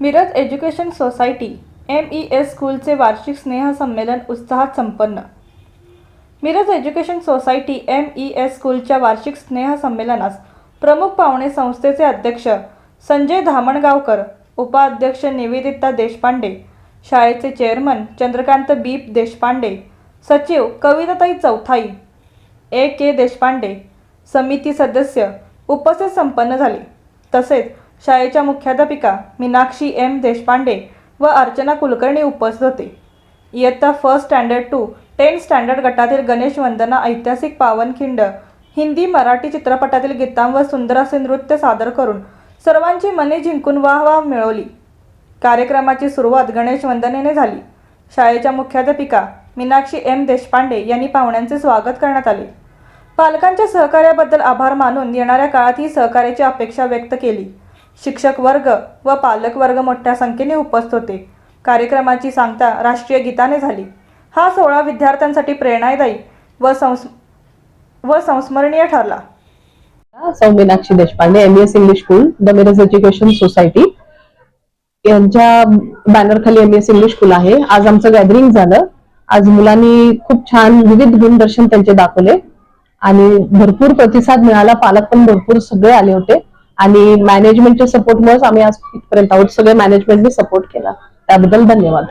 Miraj education society M E S स्कूलचे वार्षिक स्नेहसंमेलन उत्साहात संपन्न. Miraj education society M E S स्कूलच्या वार्षिक स्नेहसंमेलनास प्रमुख पाहुणे संस्थेचे अध्यक्ष संजय धामणगावकर उपाध्यक्ष निवेदिता देशपांडे शाळेचे चेअरमन चंद्रकांत बीप देशपांडे सचिव कविताताई चौथाई ए के देशपांडे समिती सदस्य उपस्थित संपन्न झाले. तसेच शाळेच्या मुख्याध्यापिका मीनाक्षी एम देशपांडे व अर्चना कुलकर्णी उपस्थित होते. इयत्ता first standard two ten standard गटातील गणेश वंदना ऐतिहासिक पावनखिंड हिंदी मराठी चित्रपटातील गीतांवर सुंदर असे नृत्य सादर करून सर्वांची मने जिंकून वाह वाह मिळवली. कार्यक्रमाची सुरुवात गणेश वंदनेने झाली. शाळेच्या मुख्याध्यापिका मीनाक्षी एम देशपांडे यांनी पाहुण्यांचे स्वागत करण्यात आले. पालकांच्या सहकार्याबद्दल आभार मानून येणाऱ्या काळात ही सहकार्याची अपेक्षा व्यक्त केली. शिक्षक वर्ग व पालक वर्ग मोठ्या संख्येने उपस्थित होते. कार्यक्रमाची सांगता राष्ट्रीय गीताने झाली. हा सोहळा विद्यार्थ्यांसाठी प्रेरणादायी व संस व संस्मरणीय ठरला. सौ Meenakshi Deshpande M S English school the Miraj education society यांच्या बॅनर खाली एम एस इंग्लिश स्कूल आहे. आज आमचं गॅदरिंग झालं. आज मुलांनी खूप छान विविध गुणदर्शन त्यांचे दाखवले. आणि भरपूर प्रतिसाद मिळाला. पालक पण भरपूर सगळे आले होते. आणि मॅनेजमेंटच्या सपोर्टमुळेच आम्ही आज इथपर्यंत आहोत. सगळे मॅनेजमेंटने सपोर्ट केला. त्याबद्दल धन्यवाद.